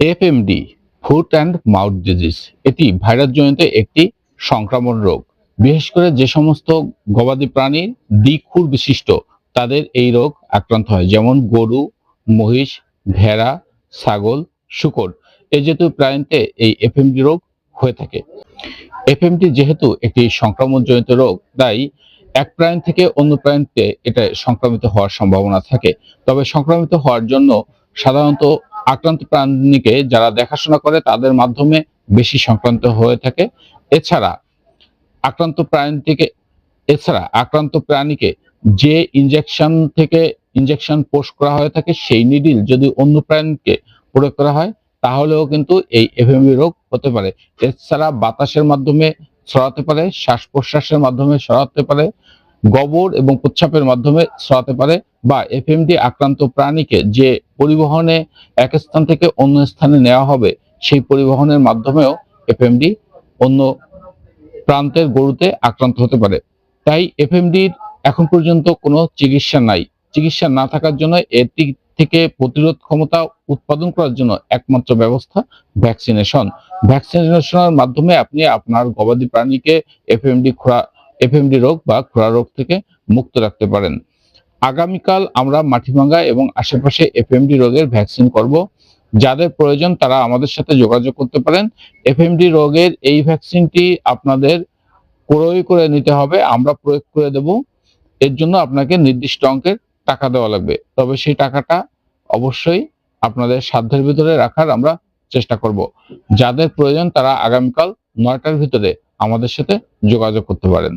FMD, foot and mouth disease, এটি virus জনিত একটি সংক্রমণ রোগ। বিশেষ করে যে সমস্ত গবাদি প্রাণীর দ্বিখুর বিশিষ্ট, তাদের এই রোগ আক্রান্ত হয়, যেমন গরু, মহিষ, ভেড়া, ছাগল, শুকর। এই জাতীয় প্রাণীতে এই এফএমডি রোগ হয়ে থাকে। এফএমডি যেহেতু একটি সংক্রমণজনিত রোগ, তাই এক প্রাণী থেকে অন্য প্রাণীতে এটা সংক্রমিত হওয়ার সম্ভাবনা থাকে। তবে সংক্রমিত হওয়ার জন্য সাধারণত আক্রান্ত প্রাণীকে যারা দেখাশোনা করে তাদের মাধ্যমে বেশি সংক্রান্ত হয়ে থাকে। এছাড়া আক্রান্ত প্রাণী থেকে এছাড়া আক্রান্ত প্রাণীকে যে ইনজেকশন থেকে ইনজেকশন পোস্ট করা হয়ে থাকে সেই নিডিল যদি অন্য প্রাণীকে প্রয়োগ করা হয়, তাহলেও কিন্তু এই এফএমবি রোগ হতে পারে। এছাড়া বাতাসের মাধ্যমে ছড়াতে পারে শ্বাস প্রশ্বাসের মাধ্যমে ছড়াতে পারে গোবর এবং প্রচ্ছাপের মাধ্যমে ছড়াতে পারে বা এফএমডি আক্রান্ত প্রাণীকে যে পরিবহনে এক স্থান থেকে অন্য স্থানে নেওয়া হবে, সেই পরিবহনের মাধ্যমেও এফএমডি অন্য প্রান্তের গরুতে আক্রান্ত হতে পারে। তাই এফএমডির এখন পর্যন্ত কোনো চিকিৎসা নাই। চিকিৎসা না থাকার জন্য এটি থেকে প্রতিরোধ ক্ষমতা উৎপাদন করার জন্য একমাত্র ব্যবস্থা ভ্যাকসিনেশন। ভ্যাকসিনেশনের মাধ্যমে আপনি আপনার গবাদি প্রাণীকে এফএমডি খোরা এফএমডি রোগ বা খোড়া রোগ থেকে মুক্ত রাখতে পারেন। আগামীকাল আমরা মাটিভাঙ্গা এবং আশেপাশে এফএমডি রোগের ভ্যাকসিন করব। যাদের প্রয়োজন তারা আমাদের সাথে যোগাযোগ করতে পারেন। এফএমডি রোগের এই ভ্যাকসিনটি আপনাদের ক্রয় করে নিতে হবে। আমরা প্রয়োগ করে দেব। এর জন্য আপনাকে নির্দিষ্ট অঙ্কের টাকা দেওয়া লাগবে। তবে সেই টাকাটা অবশ্যই আপনাদের সাধ্যের ভিতরে রাখার আমরা চেষ্টা করব। যাদের প্রয়োজন তারা আগামীকাল নয়টার ভিতরে আমাদের সাথে যোগাযোগ করতে পারেন।